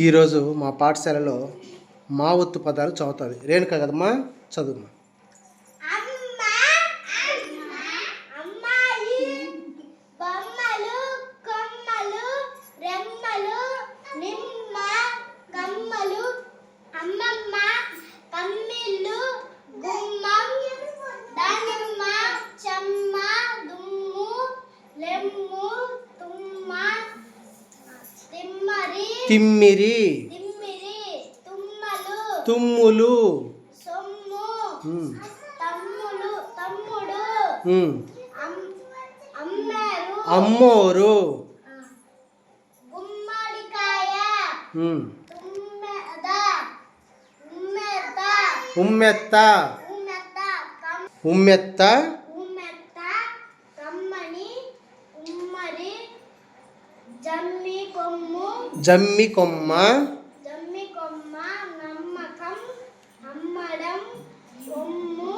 ఈరోజు మా పాఠశాలలో మా ఒత్తు పదాలు చదువుతుంది. రేణుక కదమ్మా? చదువు అమ్మ అమ్మాయి బొమ్మలు కొమ్మలు రెమ్మలు నిమ్మ కమ్మలు అమ్మమ్మ కమ్మిళ్ళు గుమ్మం దానిమ్మ చెమ్మ దుమ్ము లెమ్ము తుమ్మ తిమ్మరి తిమ్మిరి తిమ్మిరి తుమ్మలు తుమ్ములు సొమ్ము ఉమ్, తమ్ముడు తమ్ముడు ఉమ్, అమ్- అమ్మారు అమ్మోరు గుమ్మడికాయ ఉమ్, తుమ్మెద ఉమ్మెద ఉమ్మెత్త ఉమ్మెద కమ్ ఉమ్మెత్త ఉమ్మెత్త కమ్మని ఉమ్మడి జమ్మి కొమ్ము జమ్మి కొమ్మ జమ్మి కొమ్మ నమ్మకం అమ్మడం కొమ్ము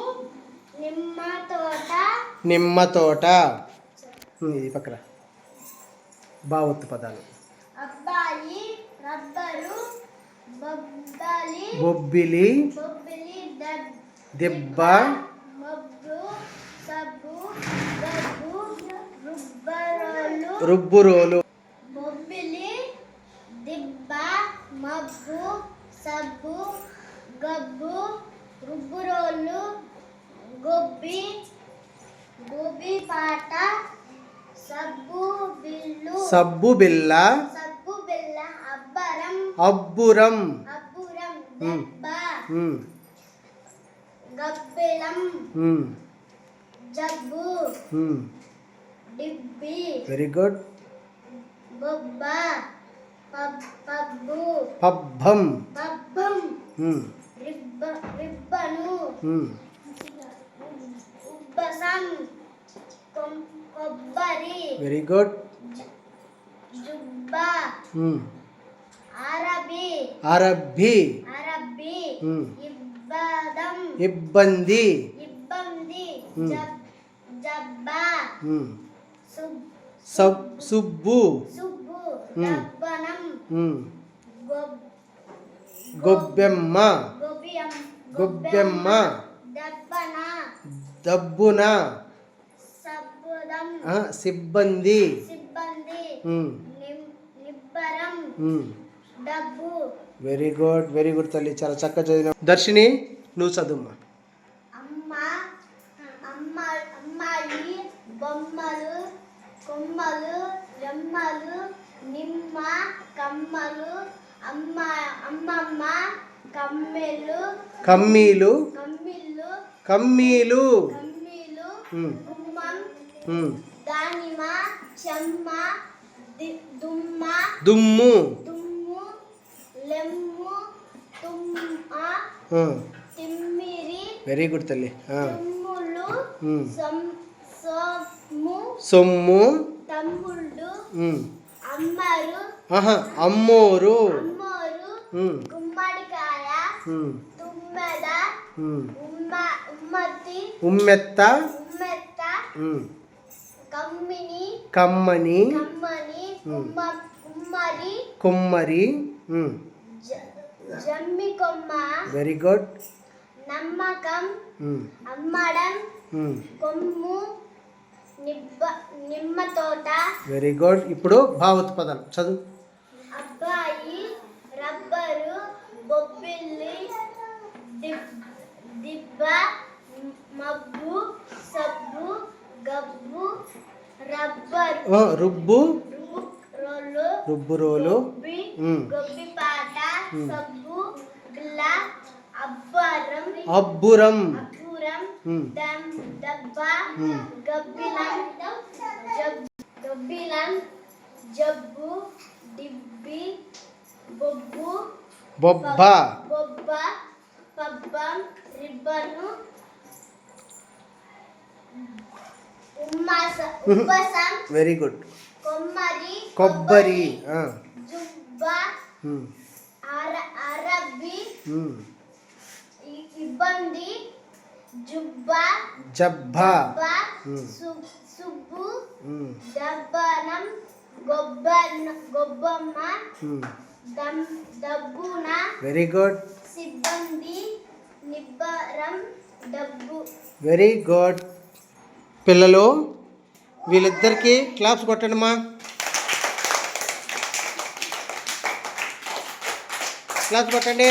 నిమ్మ తోట నిమ్మ తోట ఉమ్, ఇది పక్కన. బావొత్తు పదాలు. అబ్బాయి రబ్బరు బొబ్బలి. బొబ్బిలి. బొబ్బిలి దబ్ దెబ్బ. మబ్బు సబ్బు గబ్బు రుబ్బరోలు రుబ్బురోలు బొబ్బిలి దిబ్బ మబ్బు గబ్బు రుబ్బురోలు గొబ్బి గోబి పాట సబ్బు బిల్లు సబ్బు బిల్ల సబ్బు బిల్ల అబ్బరం అబ్బురం అబ్బురం. దెబ్బ గబ్బిలం జబ్బు. డిబ్బి వెరీ గుడ్ బొబ్బ పబ్బు. రిబ్బను. కొబ్బరి. Very good. జుబ్బ. అరబి. అరబ్బి. అరబ్బి. ఇబ్బదం. ఇబ్బంది. ఇబ్బంది. జబ్బ. సుబ్బు. సుబ్బు గొబ్బెమ్మ. గొబ్బెమ్మ. దబ్బన. సబ్బుదం. వెరీ గుడ్ వెరీ గుడ్ తల్లి చాలా చక్కగా చదివిన దర్శిని నువ్వు అమ్మ అమ్మాయి బొమ్మలు కొమ్మలు రెమ్మలు నిమ్మ కమ్మలు అమ్మ అమ్మమ్మ కమ్మెలు కమ్మీలు కమ్మిళ్ళు కమ్మీలు. కమ్మీలు ఉమ్, గుమ్మం ఉమ్. దానిమ చెమ్మ ది- దుమ్మ దుమ్ము. దుమ్ము లెమ్ము తుమ్మ తిమ్మిరి వెరీ గుడ్ తల్లి. ఆ, తుమ్ములు ఉమ్. సొమ్- సొమ్ము సొమ్ము. తమ్ముళ్ళు ఉమ్. అమ్మరు. ఆహా ఉమ్మెత్త. ఉమ్మెత్త. ఉమ్, కమ్మిని. కుమ్మరి. వెరీ గుడ్ నమ్మకం. అమ్మడం. కొమ్ము. నిమ్మ తోట. వెరీ గుడ్ ఇప్పుడు భావత్ పదాలు చదువు. అబ్బాయి రబ్బరు బొబ్బిల్లి దిబ్- దిబ్బ మబ్బు సబ్బు గబ్బు రబ్బర్. రుబ్బు. రుబ్బు రోలు. గొబ్బి పాట. సబ్బు అబ్బరం. అబ్బురం. అబ్బురం. గబ్బిలం గబ్బిలం జబ్బు డిబ్బి బొబ్బు బొబ్బ. బొబ్బ పబ్బం రిబ్బను వెరీ గుడ్ కొమ్మరి కొబ్బరి జుబ్బ ఉమ్, అర అరబ్బి ఉమ్. ఇ- ఇబ్బంది జుబ్బ జబ్బా. సుబ్బు దబ్బనం గొబ్బన్న గొబ్బమ్మ దబ్బున వెరీ గుడ్ సిబ్బంది నిబ్బరం డబ్బు. వెరీ గుడ్ పిల్లలు వీళ్ళిద్దరికి క్లాప్స్ కొట్టండి మా క్లాప్స్ కొట్టండి.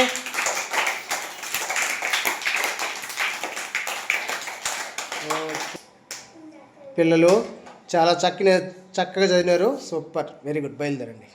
పిల్లలు చాలా చక్కని చక్కగా చదివినారు. సూపర్. Very good. బయలుదేరండి.